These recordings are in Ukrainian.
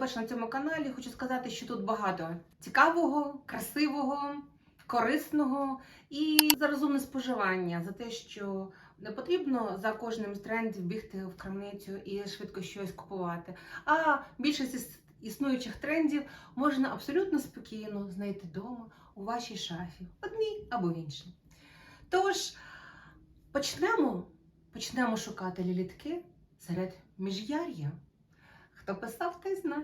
вперше на цьому каналі, хочу сказати, що тут багато цікавого, красивого, корисного і за розумне споживання, за те, що не потрібно за кожним з трендів бігти в крамницю і швидко щось купувати. А більшість із існуючих трендів можна абсолютно спокійно знайти вдома у вашій шафі, одній або в іншій. Тож почнемо, почнемо шукати лілітки серед міжяр'я. Хто писав, той знає.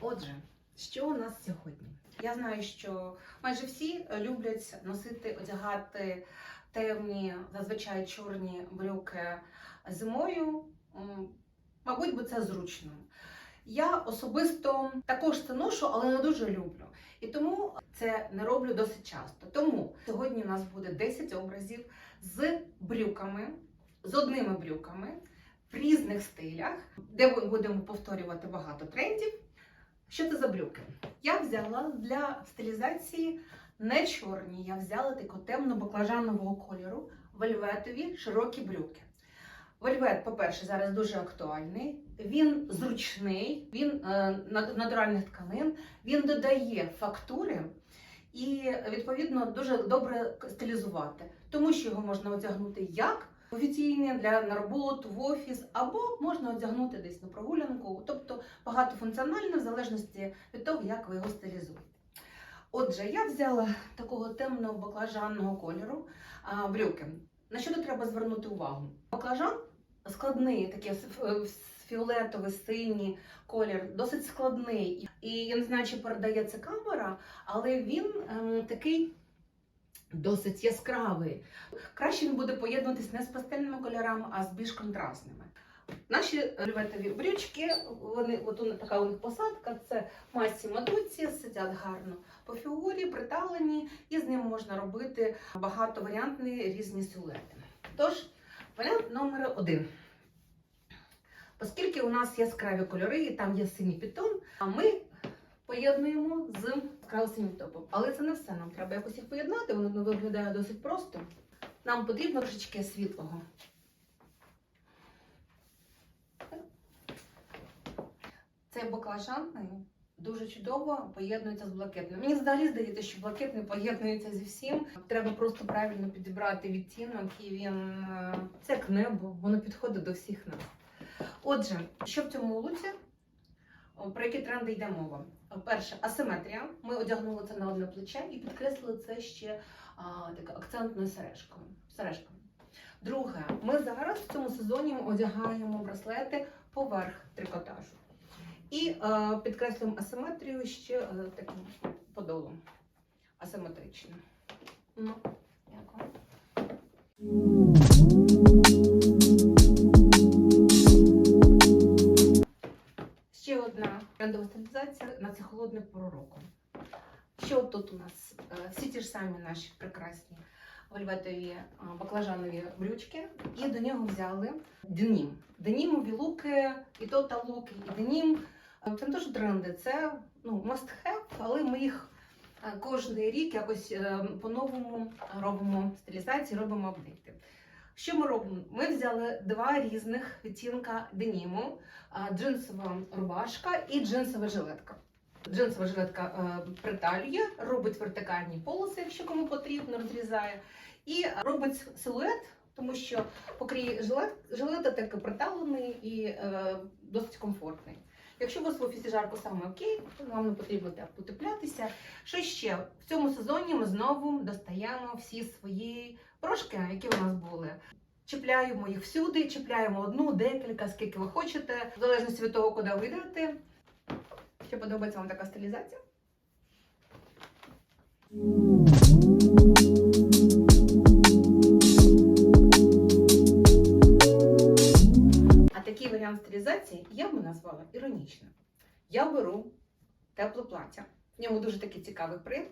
Отже, що у нас сьогодні? Я знаю, що майже всі люблять носити, одягати темні, зазвичай чорні брюки зимою. Мабуть, бо це зручно. Я особисто також це ношу, але не дуже люблю. І тому це не роблю досить часто. Тому сьогодні у нас буде 10 образів з брюками, з одними брюками в різних стилях, де ми будемо повторювати багато трендів. Що це за брюки? Я взяла для стилізації не чорні, я взяла таку темно-баклажанового кольору вельветові широкі брюки. Вельвет, по-перше, зараз дуже актуальний. Він зручний, він е, натуральних тканин, він додає фактури і, відповідно, дуже добре стилізувати, тому що його можна одягнути як офіційне для на роботу в офіс, або можна одягнути десь на прогулянку, тобто багатофункціонально в залежності від того, як ви його стилізуєте. Отже, я взяла такого темного баклажанного кольору а, брюки. На що тут треба звернути увагу? Баклажан складний, такий фіолетовий, синій колір, досить складний. І я не знаю, чи передає це камера, але він ем, такий досить яскравий. Краще він буде поєднуватись не з пастельними кольорами, а з більш контрастними. Наші вельветові брючки, вони от у- така у них посадка, це масі матуці, сидять гарно по фігурі, приталені, і з ним можна робити багатоваріантні різні силуети. Тож, варіант номер один. Оскільки у нас яскраві кольори, і там є синій підтон, а ми поєднуємо з яскраво топом. Але це не все. Нам треба якось їх поєднати, воно виглядає досить просто. Нам потрібно трошечки світлого. Цей баклажан дуже чудово поєднується з блакитним. Мені взагалі здається, що блакитний поєднується зі всім. Треба просто правильно підібрати відтінок, і він е, це як небо, воно підходить до всіх нас. Отже, що в цьому луці? О, Про які тренди йде мова? Перше, асиметрія. Ми одягнули це на одне плече і підкреслили це ще а, так, акцентною сережкою. сережкою. Друге, ми зараз в цьому сезоні одягаємо браслети поверх трикотажу. І е, підкреслюємо асиметрію ще е, таким подолом. Асиметрично. Ну, дякую. Це пору. Що тут у нас? Е, Всі ті ж самі наші прекрасні вельветові баклажанові брючки, і до нього взяли денім. Денімові луки, і то та луки, і денім. Е, Це не те, тренди, це ну, must have, але ми їх е, кожен рік якось е, по-новому робимо стилізації, робимо апдейти. Що ми робимо? Ми взяли два різних відтінка деніму, джинсова рубашка і джинсова жилетка. Джинсова жилетка е, приталює, робить вертикальні полоси, якщо кому потрібно, розрізає, і робить силует, тому що покрій жилет, жилета таки приталений і е, досить комфортний. Якщо у вас в офісі жарко саме окей, то вам не потрібно так потеплятися. Що ще? В цьому сезоні ми знову достаємо всі свої прошки, які у нас були. Чіпляємо їх всюди, чіпляємо одну, декілька, скільки ви хочете, в залежності від того, куди ви йдете. Чи подобається вам така стилізація? А такий варіант стилізації я би назвала іронічним. Я беру тепле плаття. В ньому дуже такий цікавий принт.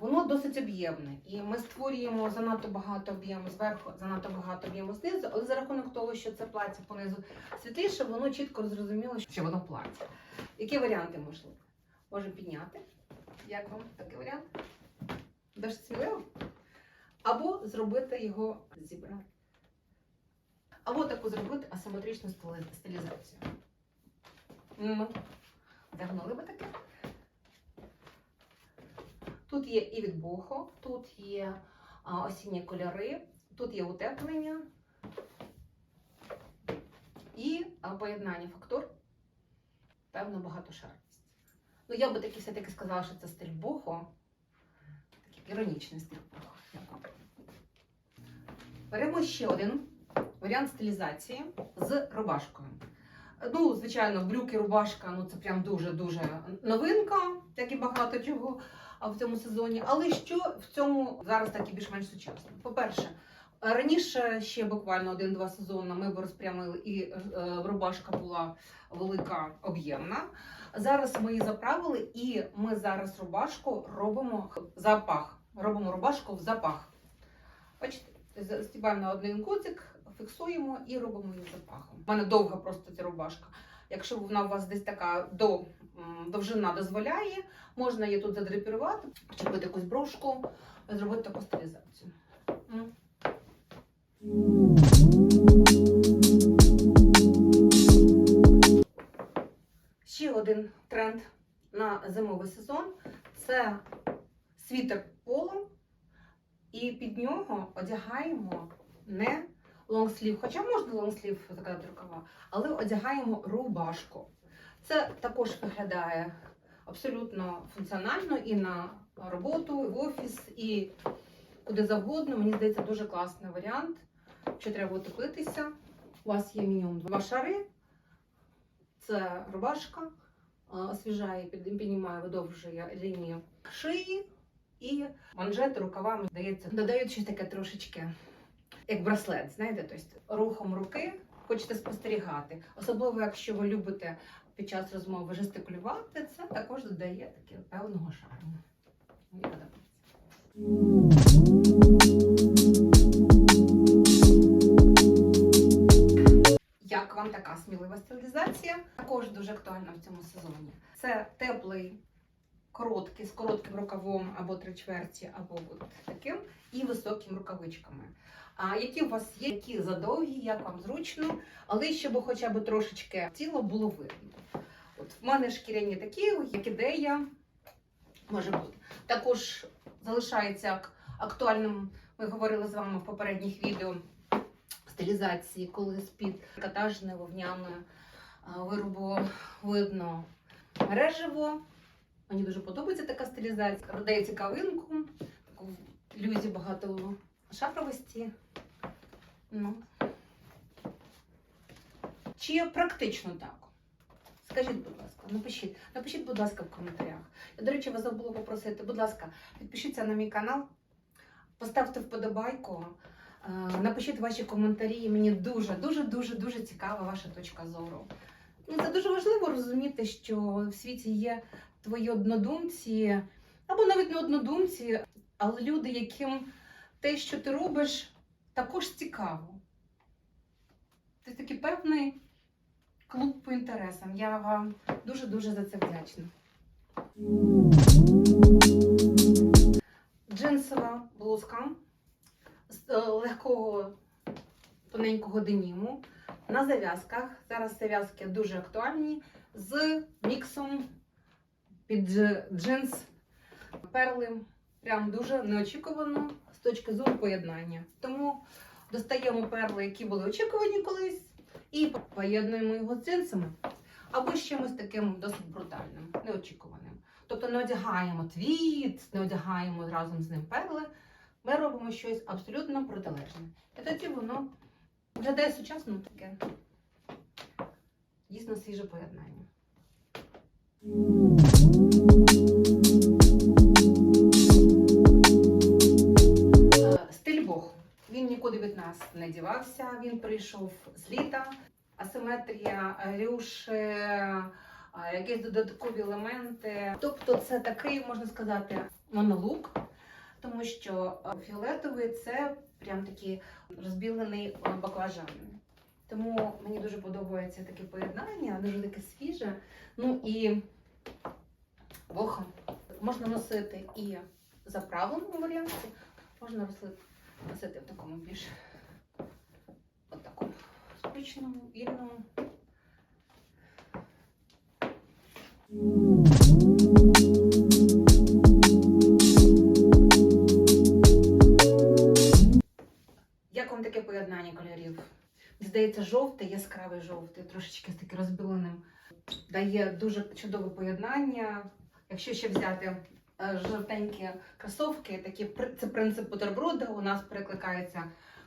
Воно досить об'ємне, і ми створюємо занадто багато об'єму зверху, занадто багато об'єму знизу, але за рахунок того, що це плаття понизу світліше, воно чітко зрозуміло, що воно плаття. Які варіанти можливі? Можемо підняти. Як вам такий варіант? Досить сміливо? Або зробити його зібрати. Або таку зробити асиметричну стилізацію. Ну, Загнули би таке. Тут є і від бохо, тут є осінні кольори, тут є утеплення і поєднання фактур, певно, багатошарність. Ну, я би таки все-таки сказала, що це стиль бохо, такий іронічний стиль бохо. Беремо ще один варіант стилізації з рубашкою. Ну, звичайно, брюки, рубашка, ну це прям дуже-дуже новинка, як і багато чого в цьому сезоні. Але що в цьому зараз так і більш-менш сучасно? По-перше, раніше ще буквально один-два сезони ми б розпрямили, і е, рубашка була велика, об'ємна. Зараз ми її заправили, і ми зараз рубашку робимо запах. Робимо рубашку в запах. Бачите, застібаємо на один гудзик, фіксуємо і робимо її запахом. У мене довга просто ця рубашка. Якщо вона у вас десь така до, довжина дозволяє, можна її тут задрапірувати, чіпити якусь брошку, зробити таку стилізацію. Ще один тренд на зимовий сезон це світер поло, і під нього одягаємо не лонгслів, хоча можна лонгслів закладати рукава, але одягаємо рубашку. Це також виглядає абсолютно функціонально і на роботу, і в офіс, і куди завгодно. Мені здається, дуже класний варіант. Що треба утеплитися. У вас є мінімум два шари. Це рубашка, освіжає, під- піднімає, видовжує лінію шиї і манжети, рукава, мені здається, додають щось таке трошечки, як браслет, знаєте, тобто рухом руки хочете спостерігати. Особливо, якщо ви любите під час розмови жестикулювати, це також додає таке певного шарму. Мені подобається. Така смілива стилізація? Також дуже актуальна в цьому сезоні. Це теплий, короткий, з коротким рукавом або три чверті, або от таким, і високими рукавичками. А які у вас є, які задовгі, як вам зручно, але щоб хоча б трошечки тіло було видно. От в мене шкіряні такі, як ідея може бути. Також залишається ак- актуальним. Ми говорили з вами в попередніх відео стилізації, коли з-під катажне вовняне виробу видно мережево. Мені дуже подобається така стилізація. Додає цікавинку, таку ілюзію багато шафровості. Ну. Чи практично так? Скажіть, будь ласка, напишіть, напишіть, будь ласка, в коментарях. Я, до речі, вас забула попросити, будь ласка, підпишіться на мій канал, поставте вподобайку, е, напишіть ваші коментарі. Мені дуже, дуже, дуже, дуже цікава ваша точка зору. Ну, це дуже важливо розуміти, що в світі є твої однодумці, або навіть не однодумці, але люди, яким те, що ти робиш, також цікаво. Це такий певний клуб по інтересам. Я вам дуже-дуже за це вдячна. Джинсова блузка з е, легкого тоненького деніму на зав'язках. Зараз зав'язки дуже актуальні з міксом під джинс перли. Прям дуже неочікувано з точки зору поєднання. Тому достаємо перли, які були очікувані колись, і поєднуємо його з джинсами або з чимось таким досить брутальним, неочікуваним. Тобто не одягаємо твіт, не одягаємо разом з ним перли. Ми робимо щось абсолютно протилежне. І тоді воно виглядає сучасно таке. Дійсно свіже поєднання. Е, Стиль Бог. Він нікуди від нас не дівався. Він прийшов з літа. Асиметрія, рюші, е, якісь додаткові елементи. Тобто, це такий, можна сказати, монолук, тому що е, фіолетовий це прям такий розбілений е, баклажан. Тому мені дуже подобається таке поєднання, дуже таке свіже. Ну і Бог можна носити і в заправленому варіанті, можна носити в такому більш от такому спічному, вільному. Здається, жовтий, яскравий жовтий, трошечки з таким розбіленим. Дає дуже чудове поєднання. Якщо ще взяти е, жовтенькі кросовки, такі це принцип бутерброда. У нас перекликається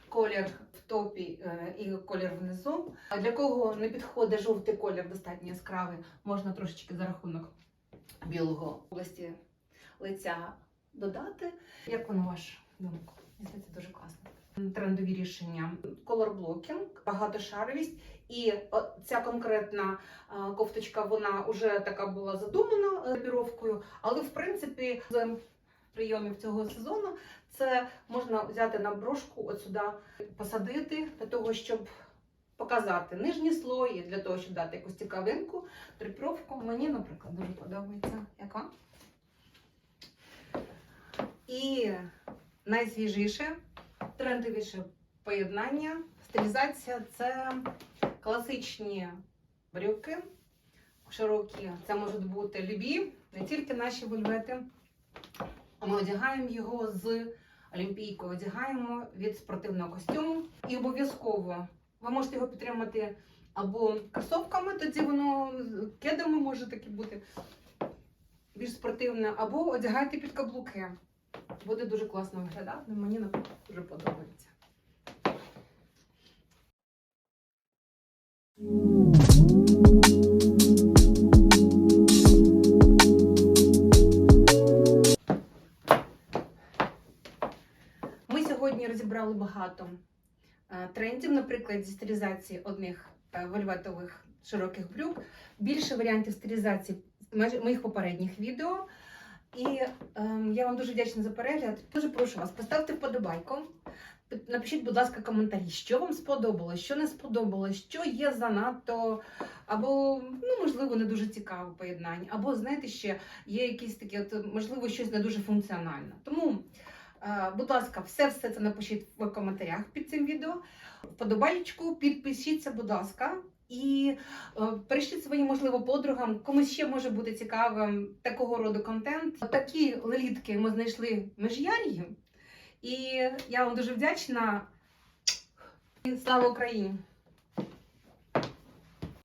колір в топі е, і колір внизу. А для кого не підходить жовтий колір, достатньо яскравий, можна трошечки за рахунок білого області лиця додати. Як воно ваш думку? Здається, дуже класно. Трендові рішення, колорблокінг, багатошаровість. І ця конкретна кофточка, вона вже така була задумана е, але в принципі з прийомів цього сезону це можна взяти на брошку от сюди, посадити для того, щоб показати нижні слої, для того, щоб дати якусь цікавинку, драпіровку. Мені, наприклад, дуже подобається. Як вам? І найсвіжіше, трендовіше поєднання, стилізація це класичні брюки, широкі. Це можуть бути любі, не тільки наші вельвети. Ми одягаємо його з олімпійкою, одягаємо від спортивного костюму. І обов'язково ви можете його підтримати або кросовками, тоді воно кедами може таки бути більш спортивне, або одягайте під каблуки. Буде дуже класно виглядати. Мені дуже подобається. Ми сьогодні розібрали багато е, трендів, наприклад, зі стилізації одних е, вельветових широких брюк, більше варіантів стилізації моїх попередніх відео. І ем, я вам дуже вдячна за перегляд. Дуже прошу вас, поставте вподобайку. Напишіть, будь ласка, коментарі, що вам сподобалось, що не сподобалось, що є занадто, або, ну, можливо, не дуже цікаве поєднання, або, знаєте, ще є якісь такі, от, можливо, щось не дуже функціональне. Тому, е, будь ласка, все-все це напишіть в коментарях під цим відео. Вподобайку, підпишіться, будь ласка. І е, перейшліть своїм, можливо, подругам, комусь ще може бути цікавим такого роду контент. Такі лелітки ми знайшли в Межяр'ї. І я вам дуже вдячна. Слава Україні!